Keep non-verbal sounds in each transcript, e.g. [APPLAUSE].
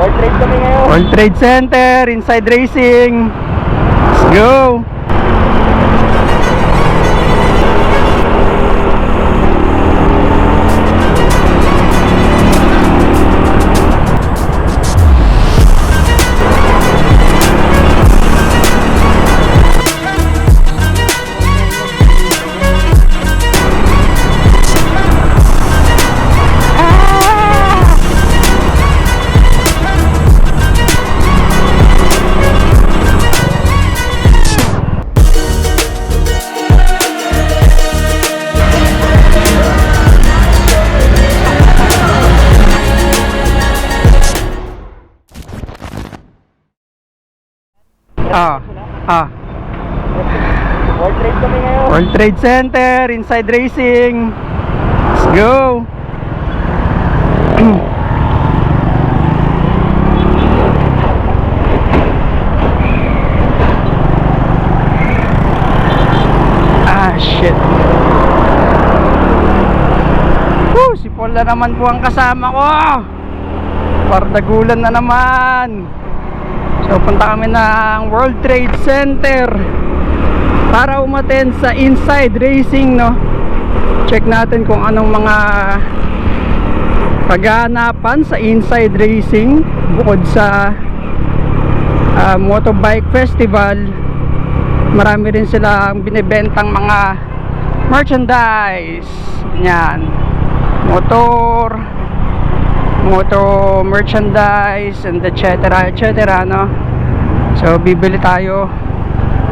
World Trade kami ngayon. World Trade Center, Inside Racing. Let's go! Ah, ah. World Trade kami ngayon. World Trade Center, Inside Racing. Let's go! [CLEARS THROAT] ah, shit. Woo, si Paul na naman po ang kasama ko. Pardagulan na naman. So, punta kami ng World Trade Center para umaten sa inside racing no? Check natin kung anong mga kaganapan sa inside racing bukod sa ah, motorbike festival. Marami rin silang binibentang mga merchandise. Yan. Motor moto merchandise and etc etc no? So bibili tayo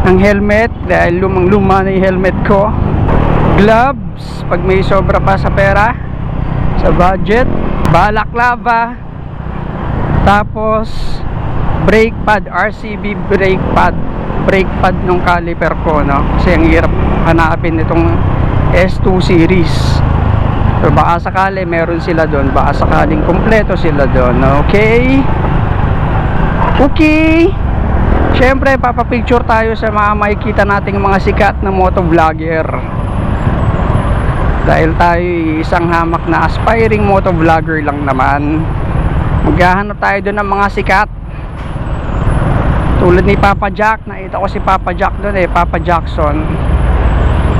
ng helmet dahil lumang luma na yung helmet ko. Gloves pag may sobra pa sa pera sa budget balaklava. Tapos brake pad RCB brake pad brake pad nung caliper ko no? Kasi ang hirap hanapin itong S2 series so baka sakali meron sila doon baka sakaling kompleto sila doon okay okay Siyempre, papapicture tayo sa mga makikita nating mga sikat na motovlogger. Dahil tayo isang hamak na aspiring motovlogger lang naman. Maghahanap tayo doon ng mga sikat. Tulad ni Papa Jack, nakita ko si Papa Jack doon eh, Papa Jackson.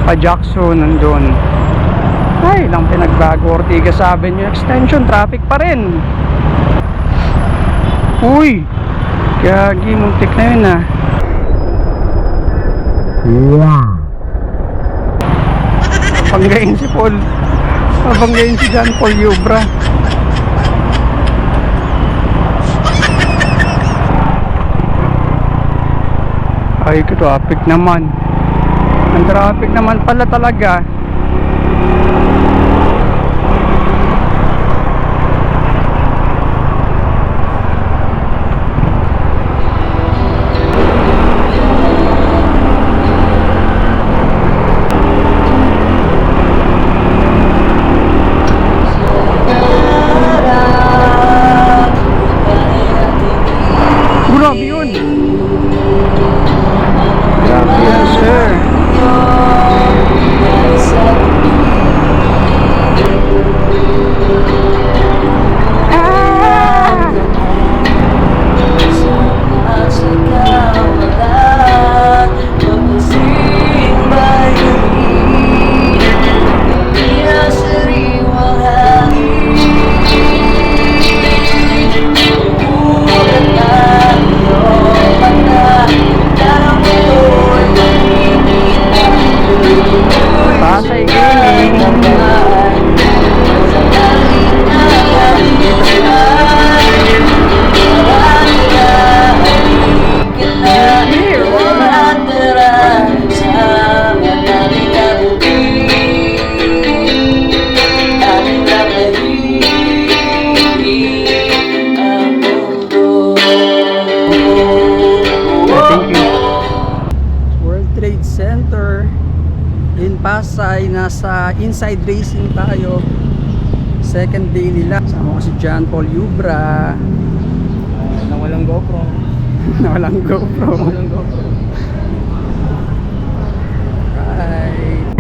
Papa Jackson nandun. Ay, lang pinagbago Ortigas Avenue Extension, traffic pa rin. Uy, Gagi, muntik na yun ah. Panggain si Paul. Panggain si John Paul Yubra. Ay, traffic naman. Ang traffic naman pala talaga. Grabe yun. Grabe yun, sir. Trade Center in Pasay. Nasa inside racing tayo. Second day nila. Sama ko si John Paul Yubra. Na walang GoPro. [LAUGHS] na walang GoPro. Walang GoPro. Right.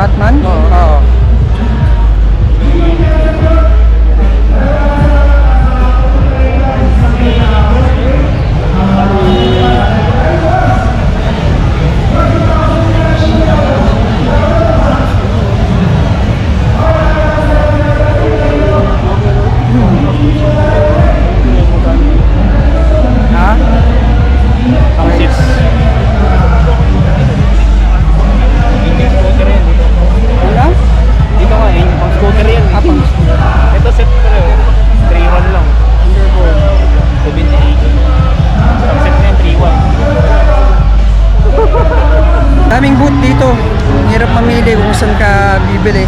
Batman? Oo. saan ka bibili?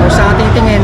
O saan ka titingin?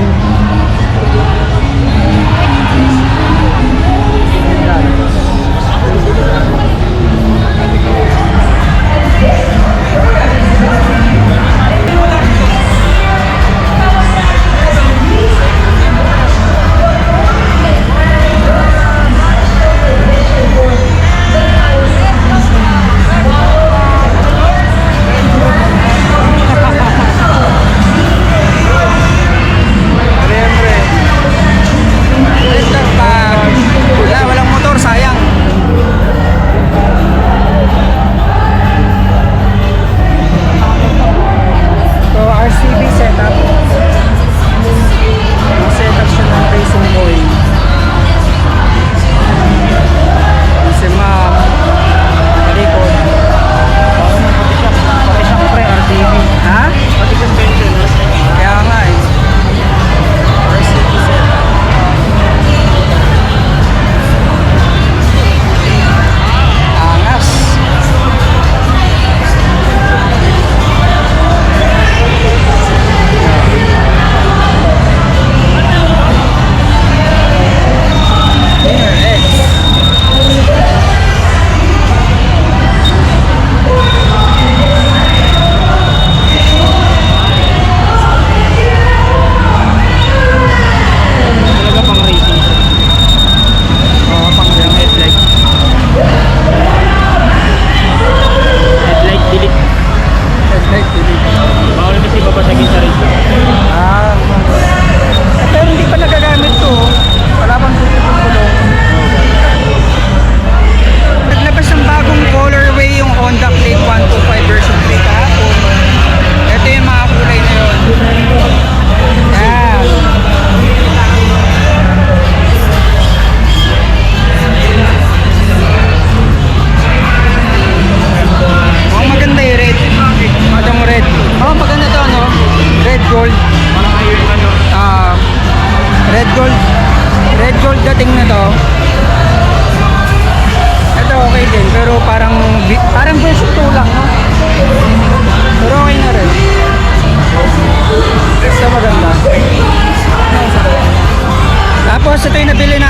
So ito nabili